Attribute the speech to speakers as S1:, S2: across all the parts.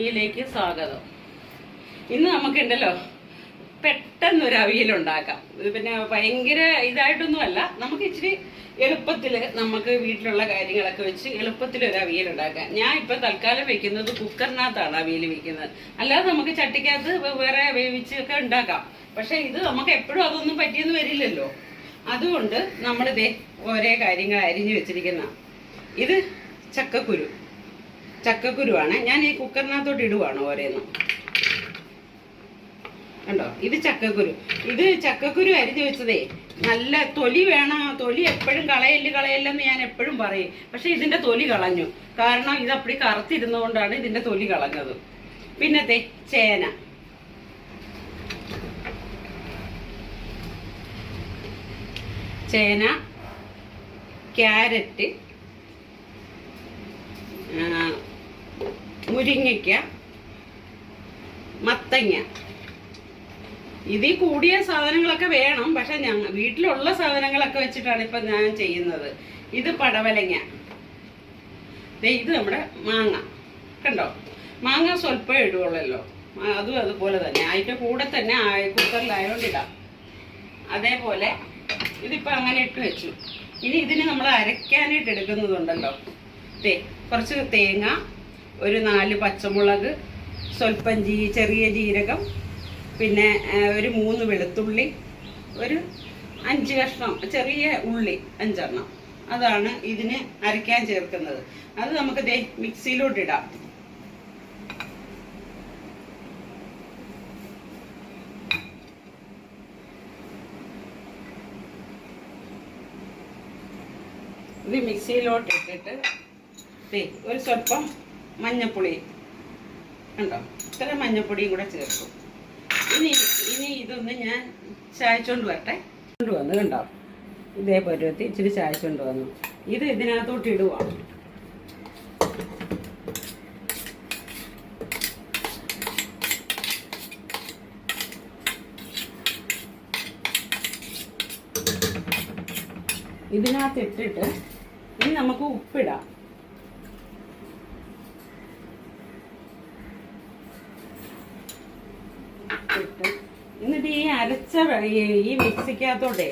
S1: ിലേക്ക് സ്വാഗതം. ഇന്ന് നമുക്കുണ്ടല്ലോ പെട്ടെന്നൊരു അവിയലുണ്ടാക്കാം ഇത് പിന്നെ ഭയങ്കര ഇതായിട്ടൊന്നുമല്ല നമുക്ക് ഇച്ചിരി എളുപ്പത്തിൽ നമുക്ക് വീട്ടിലുള്ള കാര്യങ്ങളൊക്കെ വെച്ച് എളുപ്പത്തിൽ ഒരു അവിയൽ ഉണ്ടാക്കാം. ഞാൻ ഇപ്പൊ തൽക്കാലം വെക്കുന്നത് കുക്കറിനകത്താണ് അവിയൽ വെക്കുന്നത്. അല്ലാതെ നമുക്ക് ചട്ടിക്കകത്ത് വേറെ വേവിച്ചൊക്കെ ഉണ്ടാക്കാം. പക്ഷേ ഇത് നമുക്ക് എപ്പോഴും അതൊന്നും പറ്റിയെന്ന് വരില്ലല്ലോ. അതുകൊണ്ട് നമ്മളിതേ ഓരോ കാര്യങ്ങൾ അരിഞ്ഞു വെച്ചിരിക്കുന്ന ഇത് ചക്കക്കുരു. ചക്കക്കുരുവാണ്. ഞാൻ ഈ കുക്കറിനകത്തോട്ട് ഇടുവാണ് ഓരോന്നും. കണ്ടോ? ഇത് ചക്കക്കുരു. ഇത് ചക്കക്കുരു അരിഞ്ഞു വെച്ചതേ നല്ല തൊലി വേണം. തൊലി എപ്പോഴും കളയൽ കളയല്ലെന്ന് ഞാൻ എപ്പോഴും പറയും. പക്ഷെ ഇതിന്റെ തൊലി കളഞ്ഞു. കാരണം ഇത് അപ്പടി കറുത്തിരുന്നുകൊണ്ടാണ് ഇതിന്റെ തൊലി കളഞ്ഞത്. പിന്നത്തെ ചേന. ചേന ക്യാരറ്റ് മുരിങ്ങയ്ക്ക മത്തങ്ങ. ഇതിൽ കൂടിയ സാധനങ്ങളൊക്കെ വേണം പക്ഷെ ഞങ്ങൾ വീട്ടിലുള്ള സാധനങ്ങളൊക്കെ വെച്ചിട്ടാണ് ഇപ്പൊ ഞാൻ ചെയ്യുന്നത്. ഇത് പടവലങ്ങ. ഇത് നമ്മുടെ മാങ്ങ. കണ്ടോ? മാങ്ങ സ്വല്പം ഇടുവുള്ളല്ലോ. അതും അതുപോലെ തന്നെ. അതിന്റെ കൂടെ തന്നെ കുക്കറിലായോണ്ട് ഇടാം അതേപോലെ ഇതിപ്പോൾ അങ്ങനെ ഇട്ട് വെച്ചു. ഇനി ഇതിന് നമ്മൾ അരയ്ക്കാനായിട്ട് എടുക്കുന്നതുണ്ടല്ലോ. തേ കുറച്ച് തേങ്ങ ഒരു നാല് പച്ചമുളക് സ്വല്പം ജീ ചെറിയ ജീരകം പിന്നെ ഒരു മൂന്ന് വെളുത്തുള്ളി ഒരു അഞ്ച് കഷ്ണം ചെറിയ ഉള്ളി അഞ്ചെണ്ണം. അതാണ് ഇതിന് അരയ്ക്കാൻ ചേർക്കുന്നത്. അത് നമുക്ക് ദേ മിക്സിയിലോട്ട് ഇടാം. ഇത് മിക്സിയിലോട്ട് ഇട്ടിട്ട് ഒരു സ്വല്പം മഞ്ഞപ്പൊടി. ഉണ്ടോ ഇത്ര മഞ്ഞപ്പൊടിയും കൂടെ ചേർക്കും ഇനി ഇനി ഇതൊന്ന് ഞാൻ ചായച്ചോണ്ട് വരട്ടെ. കൊണ്ടുവന്ന് കണ്ടോ? ഇതേ പരുവത്തി ഇച്ചിരി ചായച്ചോണ്ട് വന്നു. ഇത് ഇതിനകത്തോട്ട് ഇടുവാ. ഇതിനകത്ത് ഇട്ടിട്ട് ഇനി നമുക്ക് ഉപ്പിടാം ഇട്ട് എന്നിട്ട് ഈ അരച്ച ഈ- മിക്സിക്കകത്തോട്ടെ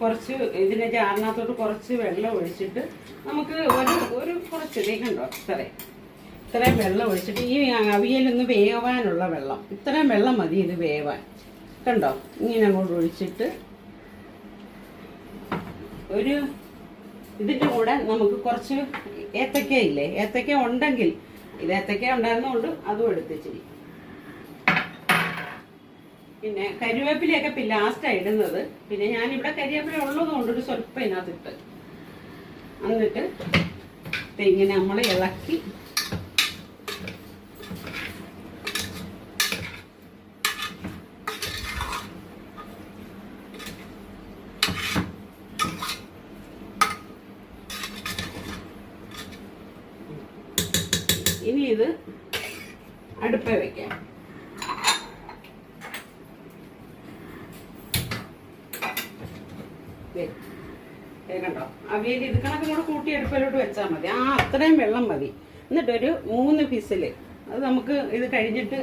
S1: കുറച്ച് ഇതിന്റെ ജാറിനകത്തോട്ട് കുറച്ച് വെള്ളം ഒഴിച്ചിട്ട് നമുക്ക് ഒരു ഒരു കുറച്ച് കണ്ടോ? ഇത്രയും. ഇത്രയും വെള്ളം ഒഴിച്ചിട്ട് ഈ അവിയലൊന്ന് വേവാനുള്ള വെള്ളം. ഇത്രയും വെള്ളം മതി ഇത് വേവാൻ. കണ്ടോ? ഇങ്ങനെ അങ്ങോട്ട് ഒഴിച്ചിട്ട് ഒരു ഇതിന്റെ കൂടെ നമുക്ക് കുറച്ച് ഏത്തക്ക ഇല്ലേ ഏത്തക്ക ഉണ്ടെങ്കിൽ ഇത് ഏത്തക്ക ഉണ്ടായിരുന്നതുകൊണ്ട് അതും എടുത്തിച്ചിരി പിന്നെ കരിവേപ്പിലയൊക്കെ ഇപ്പം ലാസ്റ്റാണ് ഇടുന്നത്. പിന്നെ ഞാനിവിടെ കരിവേപ്പില ഉള്ളത് ഒരു സ്വല്പം ഇതിനകത്തിട്ട് എന്നിട്ട് ഇങ്ങനെ നമ്മൾ ഇളക്കി ഇനി ഇത് അടുപ്പ വെക്കാം ദേ, ദേ കണ്ടോ? ഇത് കണക്കും കൂടെ കൂട്ടി അടുപ്പിലോട്ട് വെച്ചാൽ മതി. ആ അത്രയും വെള്ളം മതി. എന്നിട്ടൊരു മൂന്ന് പിസിൽ അത് നമുക്ക് ഇത് കഴിഞ്ഞിട്ട്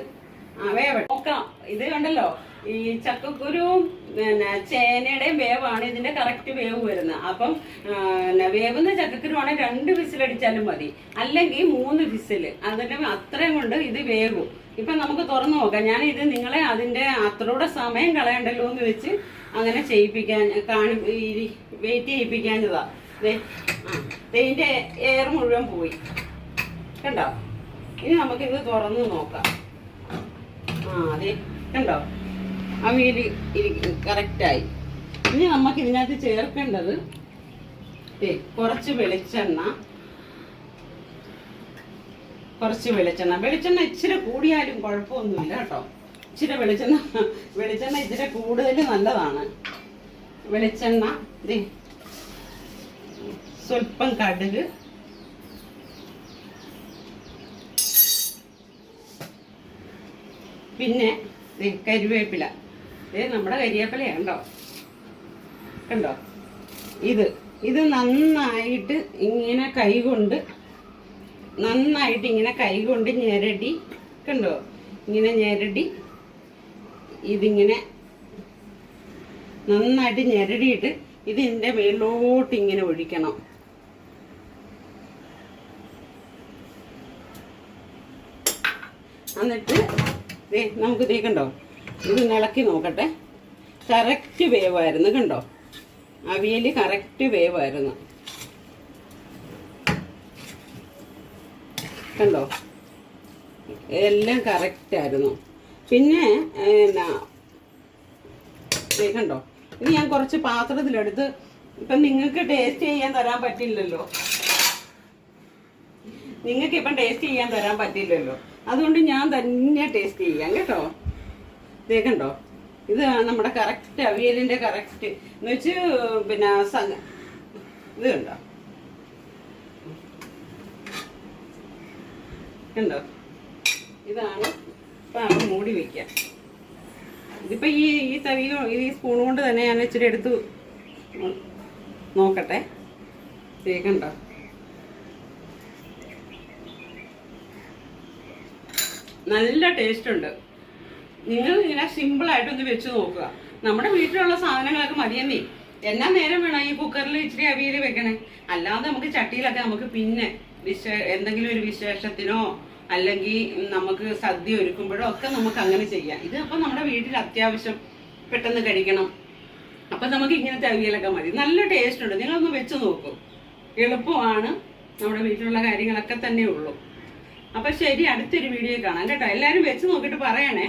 S1: വേവ നോക്കാം ഇത് കണ്ടല്ലോ ഈ ചക്കക്കുരുവും പിന്നെ ചേനയുടെയും വേവാണ് ഇതിന്റെ കറക്റ്റ് വേവ് വരുന്നത്. അപ്പം വേവുന്ന ചക്കക്കുരുവാണെങ്കിൽ രണ്ട് വിസിലടിച്ചാലും മതി. അല്ലെങ്കിൽ മൂന്ന് വിസിൽ അതിന്റെ അത്രയും കൊണ്ട് ഇത് വേവും. ഇപ്പൊ നമുക്ക് തുറന്നു നോക്കാം. ഞാൻ ഇത് നിങ്ങളെ അതിന്റെ അത്രയുടെ സമയം കളയണ്ടല്ലോ എന്ന് വെച്ച് അങ്ങനെ ചെയ്യിപ്പിക്കാൻ കാണി വെയിറ്റ് ചെയ്യിപ്പിക്കാഞ്ഞതാ. ഇതിന്റെ എയർ മുഴുവൻ പോയി. കണ്ടോ? ഇനി നമുക്കിത് തുറന്ന് നോക്കാം. ആ അതെ കണ്ടോ? അവിയൽ കറക്റ്റായി ഇനി നമുക്ക് ഇതിനകത്ത് ചേർക്കേണ്ടത് കുറച്ച് വെളിച്ചെണ്ണ. കുറച്ച് വെളിച്ചെണ്ണ. വെളിച്ചെണ്ണ ഇച്ചിരി കൂടിയാലും കുഴപ്പമൊന്നുമില്ല കേട്ടോ. ഇച്ചിരി വെളിച്ചെണ്ണ വെളിച്ചെണ്ണ ഇച്ചിരി കൂടുതൽ നല്ലതാണ്. വെളിച്ചെണ്ണ സ്വല്പം കടുക്. പിന്നെ കരിവേപ്പില. ദേ നമ്മുടെ കരിവേപ്പില കണ്ടോ? കണ്ടോ ഇത്. ഇത് നന്നായിട്ട് ഇങ്ങനെ കൈകൊണ്ട് നന്നായിട്ട് ഇങ്ങനെ കൈകൊണ്ട് ഞെരടി. കണ്ടോ? ഇങ്ങനെ ഞെരടി. ഇതിങ്ങനെ നന്നായിട്ട് ഞെരടിയിട്ട് ഇതിന്റെ മേലോട്ട് ഇങ്ങനെ ഒഴിക്കണം. എന്നിട്ട് നമുക്ക് തേക്കണ്ടോ കണ്ടോ? ഇത് ഇളക്കി നോക്കട്ടെ. കറക്റ്റ് വേവായിരുന്നു കണ്ടോ? അവിയൽ കറക്റ്റ് വേവായിരുന്നു കണ്ടോ? എല്ലാം കറക്റ്റ് ആയിരുന്നു. പിന്നെ എന്നാ കണ്ടോ? ഇത് ഞാൻ കുറച്ച് പാത്രത്തിലെടുത്ത് ഇപ്പം നിങ്ങൾക്ക് ടേസ്റ്റ് ചെയ്യാൻ തരാൻ പറ്റില്ലല്ലോ. നിങ്ങൾക്ക് ഇപ്പം ടേസ്റ്റ് ചെയ്യാൻ തരാൻ പറ്റില്ലല്ലോ. അതുകൊണ്ട് ഞാൻ തന്നെ ടേസ്റ്റ് ചെയ്യാം കേട്ടോ? ദേ കണ്ടോ ഇത് നമ്മുടെ കറക്റ്റ് അവിയലിന്റെ കറക്റ്റ് എന്ന് വെച്ച് പിന്നെ സ- ഇത് കണ്ടോ? കണ്ടോ? ഇതാണ് ഇപ്പം മൂടി വെക്കാം. ഇതിപ്പോൾ ഈ ഈ തവിയോ ഈ സ്പൂൺ കൊണ്ട് തന്നെ ഞാൻ ഇച്ചിരി എടുത്ത് നോക്കട്ടെ. ദേ കണ്ടോ നല്ല ടേസ്റ്റ് ഉണ്ട്. നിങ്ങൾ ഇങ്ങനെ ഒന്ന് വെച്ച് നോക്കുക. നമ്മുടെ വീട്ടിലുള്ള സാധനങ്ങളൊക്കെ മതിയെന്നേ. എന്നാ നേരം വേണം ഈ കുക്കറിൽ ഇച്ചിരി അവിയൽ വെക്കണേ? അല്ലാതെ നമുക്ക് ചട്ടിയിലൊക്കെ നമുക്ക് പിന്നെ വിശേ എന്തെങ്കിലും ഒരു വിശേഷത്തിനോ അല്ലെങ്കിൽ നമുക്ക് സദ്യ ഒരുക്കുമ്പോഴോ ഒക്കെ നമുക്ക് അങ്ങനെ ചെയ്യാം. ഇത് അപ്പം നമ്മുടെ വീട്ടിൽ അത്യാവശ്യം പെട്ടെന്ന് കഴിക്കണം. അപ്പം നമുക്ക് ഇങ്ങനത്തെ അവിയലൊക്കെ മതി. നല്ല ടേസ്റ്റ് ഉണ്ട്. നിങ്ങളൊന്ന് വെച്ച് നോക്കൂ. എളുപ്പമാണ്. നമ്മുടെ വീട്ടിലുള്ള കാര്യങ്ങളൊക്കെ തന്നെ ഉള്ളൂ. അപ്പം ശരി അടുത്തൊരു വീഡിയോ കാണാം കേട്ടോ. എല്ലാവരും വെച്ച് നോക്കിയിട്ട് പറയണേ.